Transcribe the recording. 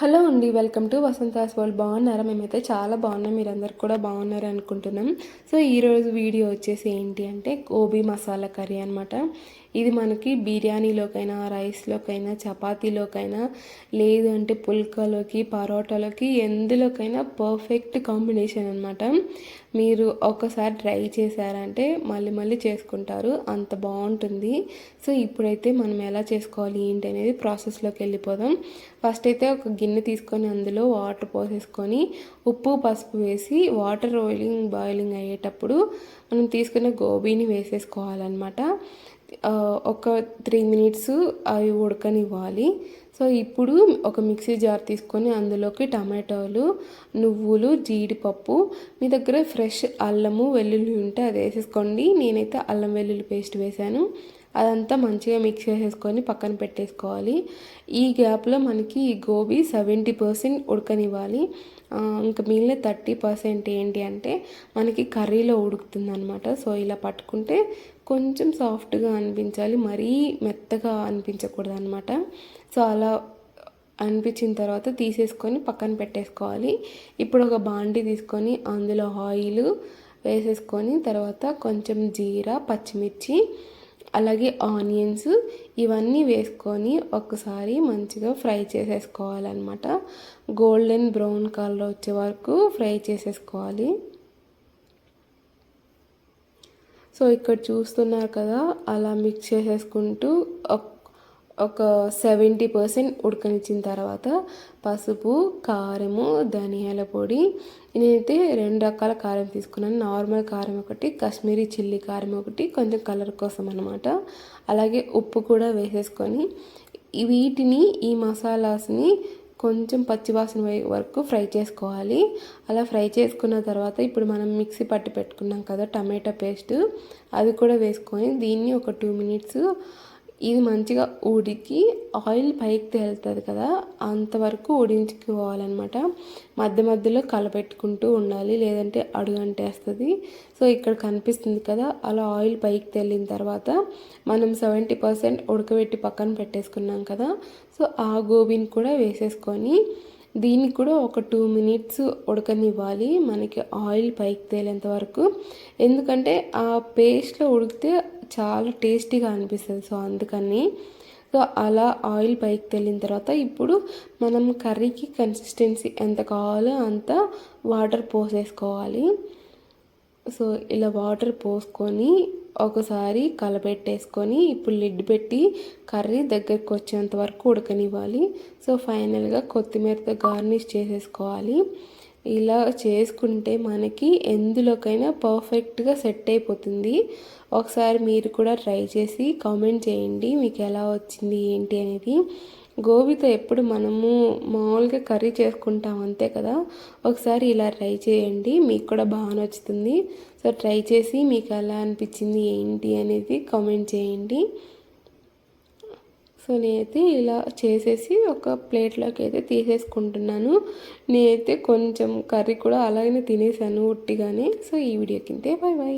Hello అండి welcome to Vasantha's world. బాగున్నారా? మేమైతే చాలా బాగున్నాం. మీరందరు కూడా బాగున్నారు అనుకుంటున్నాం. సో ఈరోజు వీడియో వచ్చేసి ఏంటి అంటే గోబీ మసాలా కర్రీ అనమాట ఇది మనకి బిర్యానీలోకైనా రైస్లోకైనా చపాతీలోకైనా లేదు అంటే పుల్కాలోకి పరోటాలోకి ఎందులోకైనా పర్ఫెక్ట్ కాంబినేషన్ అనమాట మీరు ఒకసారి ట్రై చేశారంటే మళ్ళీ మళ్ళీ చేసుకుంటారు. అంత బాగుంటుంది. సో ఇప్పుడైతే మనం ఎలా చేసుకోవాలి ఏంటి అనేది ప్రాసెస్లోకి వెళ్ళిపోదాం. ఫస్ట్ అయితే ఒక గిన్నె తీసుకొని అందులో వాటర్ పోసేసుకొని ఉప్పు పసుపు వేసి వాటర్ బాయిలింగ్ బాయిలింగ్ అయ్యేటప్పుడు మనం తీసుకున్న గోబీని వేసేసుకోవాలన్నమాట. ఒక త్రీ మినిట్స్ అవి ఉడకనివ్వాలి. సో ఇప్పుడు ఒక మిక్సీ జార్ తీసుకొని అందులోకి టమాటోలు నువ్వులు జీడిపప్పు మీ దగ్గర ఫ్రెష్ అల్లము వెల్లుల్లి ఉంటే అది వేసేసుకోండి. నేనైతే అల్లం వెల్లుల్లి పేస్ట్ వేశాను. అదంతా మంచిగా మిక్స్ చేసేసుకొని పక్కన పెట్టేసుకోవాలి. ఈ గ్యాప్లో మనకి ఈ గోబీ సెవెంటీ పర్సెంట్ ఉడకనివ్వాలి. ఇంకా మిగిలిన థర్టీ పర్సెంట్ ఏంటి అంటే మనకి కర్రీలో ఉడుకుతుంది అనమాట సో ఇలా పట్టుకుంటే కొంచెం సాఫ్ట్గా అనిపించాలి. మరీ మెత్తగా అనిపించకూడదు అనమాట సో అలా అనిపించిన తర్వాత తీసేసుకొని పక్కన పెట్టేసుకోవాలి. ఇప్పుడు ఒక బాండి తీసుకొని అందులో ఆయిల్ వేసేసుకొని తర్వాత కొంచెం జీరా పచ్చిమిర్చి అలాగే ఆనియన్స్ ఇవన్నీ వేసుకొని ఒకసారి మంచిగా ఫ్రై చేసేసుకోవాలన్నమాట. గోల్డెన్ బ్రౌన్ కలర్ వచ్చే వరకు ఫ్రై చేసేసుకోవాలి. సో ఇక్కడ చూస్తున్నారు కదా అలా మిక్స్ చేసేసుకుంటూ ఒక సెవెంటీ పర్సెంట్ ఉడకనిచ్చిన తర్వాత పసుపు కారము ధనియాల పొడి. నేనైతే రెండు రకాల కారం తీసుకున్నాను. నార్మల్ కారం ఒకటి కాశ్మీరీ చిల్లీ కారం ఒకటి కొంచెం కలర్ కోసం అనమాట అలాగే ఉప్పు కూడా వేసేసుకొని వీటిని ఈ మసాలాస్ని కొంచెం పచ్చివాసన వరకు ఫ్రై చేసుకోవాలి. అలా ఫ్రై చేసుకున్న తర్వాత ఇప్పుడు మనం మిక్సీ పట్టి పెట్టుకున్నాం కదా టమాటా పేస్ట్ అది కూడా వేసుకొని దీన్ని ఒక టూ మినిట్స్ ఇది మంచిగా ఉడికి ఆయిల్ పైకి తేలుతుంది కదా అంతవరకు ఉడించుకోవాలన్నమాట మధ్య మధ్యలో కలపెట్టుకుంటూ ఉండాలి లేదంటే అడుగంటేస్తుంది. సో ఇక్కడ కనిపిస్తుంది కదా అలా ఆయిల్ పైకి తేలిన తర్వాత మనం సెవెంటీ పర్సెంట్ ఉడకబెట్టి పక్కన పెట్టేసుకున్నాం కదా. సో ఆ గోబీని కూడా వేసేసుకొని దీనికి కూడా ఒక టూ మినిట్స్ ఉడకనివ్వాలి మనకి ఆయిల్ పైకి తేలేంత వరకు. ఎందుకంటే ఆ పేస్ట్లో ఉడికితే చాలా టేస్టీగా అనిపిస్తుంది. సో అందుకని సో అలా ఆయిల్ పైకి తెల్లిన తర్వాత ఇప్పుడు మనం కర్రీకి కన్సిస్టెన్సీ ఎంత కావాలో అంత వాటర్ పోసేసుకోవాలి. సో ఇలా వాటర్ పోసుకొని ఒకసారి కలబెట్టేసుకొని ఇప్పుడు లిడ్ పెట్టి కర్రీ దగ్గరికి వచ్చేంత వరకు ఉడకనివ్వాలి. సో ఫైనల్గా కొత్తిమీరతో గార్నిష్ చేసేసుకోవాలి. ఇలా చేసుకుంటే మనకి ఎందులోకైనా పర్ఫెక్ట్గా సెట్ అయిపోతుంది. ఒకసారి మీరు కూడా ట్రై చేసి కామెంట్ చేయండి మీకు ఎలా వచ్చింది ఏంటి అనేది. గోబీతో ఎప్పుడు మనము మామూలుగా కర్రీ చేసుకుంటాం అంతే కదా. ఒకసారి ఇలా ట్రై చేయండి మీకు కూడా బాగా నచ్చుతుంది. సో ట్రై చేసి మీకు ఎలా అనిపించింది ఏంటి అనేది కామెంట్ చేయండి. సో నేనైతే ఇలా చేసేసి ఒక ప్లేట్లోకి అయితే తీసేసుకుంటున్నాను. నేనైతే కొంచెం కర్రీ కూడా అలాగనే తినేసాను ఉట్టిగానే. సో ఈ వీడియో కిందే బాయ్ బాయ్